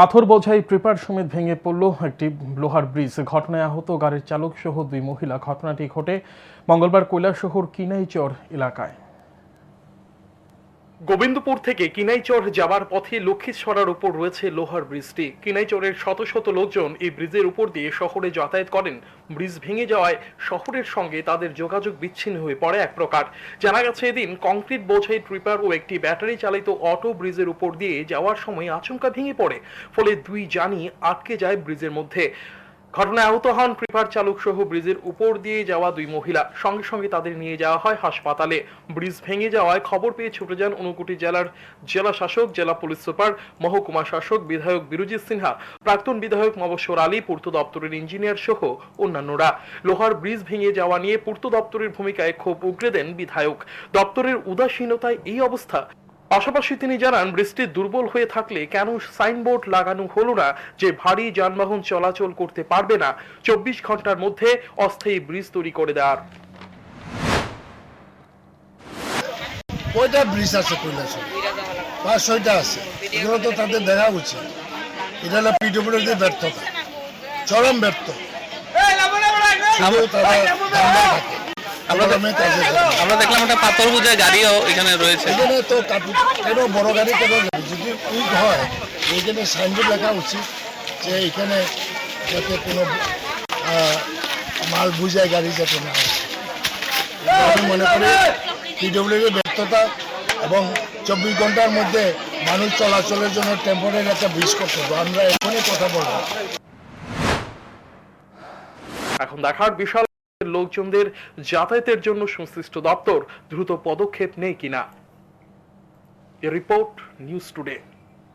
পাথর বোঝাই ট্রিপার সমেত ভেঙে পড়ল একটি লোহার ব্রিজ। ঘটনায় আহত গাড়ির চালক সহ দুই মহিলা। ঘটনাটি ঘটে মঙ্গলবার কৈলাসহর কিনাইচর এলাকায়। গোবিন্দপুর থেকে কিনাইচর যাওয়ার পথে লক্ষ্মীছড়ার উপর রয়েছে লোহার ব্রিজটি। কিনাইচরের শত শত লোকজন এই ব্রিজের উপর দিয়ে শহরে যাতায়াত করেন। ব্রিজ ভেঙে যাওয়ায় শহরের সঙ্গে তাদের যোগাযোগ বিচ্ছিন্ন হয়ে পড়ে এক প্রকার। জানা গেছে এদিন কংক্রিট বোঝাই ট্রিপার ও একটি ব্যাটারি চালিত অটো ব্রিজের উপর দিয়ে যাওয়ার সময় আচমকা ভেঙে পড়ে, ফলে দুই জানি আটকে যায় ব্রিজের মধ্যে। ঘটনায় আহত হন ট্রিপার চালক সহ ব্রিজের উপর দিয়ে যাওয়া দুই মহিলা। সঙ্গে সঙ্গে তাদের নিয়ে যাওয়া হয় হাসপাতালে। ব্রিজ ভেঙে যাওয়ায় খবর পেয়ে ছুটে যান ঊনকোটি জেলার জেলা শাসক, জেলা পুলিশ সুপার, মহকুমা শাসক, বিধায়ক বিরুজিৎ সিনহা, প্রাক্তন বিধায়ক মবস্বর আলী, পূর্ত দপ্তরের ইঞ্জিনিয়ার সহ অন্যান্যরা। লোহার ব্রিজ ভেঙে যাওয়া নিয়ে পূর্ত দপ্তরের ভূমিকায় ক্ষোভ উগরে দেন বিধায়ক। দপ্তরের উদাসীনতায় এই অবস্থা পাশাপাশি তিনি জানান বৃষ্টি দুর্বল হয়ে থাকলে কেন সাইনবোর্ড লাগানো হলো না যে ভারী যানবাহন চলাচল করতে পারবে না? চব্বিশ ঘণ্টার মধ্যে অস্থায়ী ব্রিজ তৈরি করে দেওয়ার। কয়টা ব্রিজ আছে কৈলাসে পাঁচ ছয়টা আছে। এগুলো তো তাদের দেখা উচিত। এটা হলো পিডব্লিউডির ব্যর্থতা। চরম ব্যর্থ তারা থাকে। আমরা দেখলাম একটা পাথর বোঝায় গাড়িও এখানে রয়েছে। এখানে তো কেন বড় গাড়ি কেন যদি উইক হয় সাইনবোর্ড লেখা উচিত যে এখানে যাতে কোনো মাল বুঝায় গাড়ি যাতে না আমি মনে করি পিডব্লিউডির ব্যর্থতা এবং চব্বিশ ঘণ্টার মধ্যে মানুষ চলাচলের জন্য টেম্পোরারি একটা ব্রিজ করতে হবে। আমরা এখনই কথা বলব। এখন দেখার বিশাল লোকজনদের যাতায়াতের জন্য সংশ্লিষ্ট দপ্তর দ্রুত পদক্ষেপ নেই কিনা। Report news today.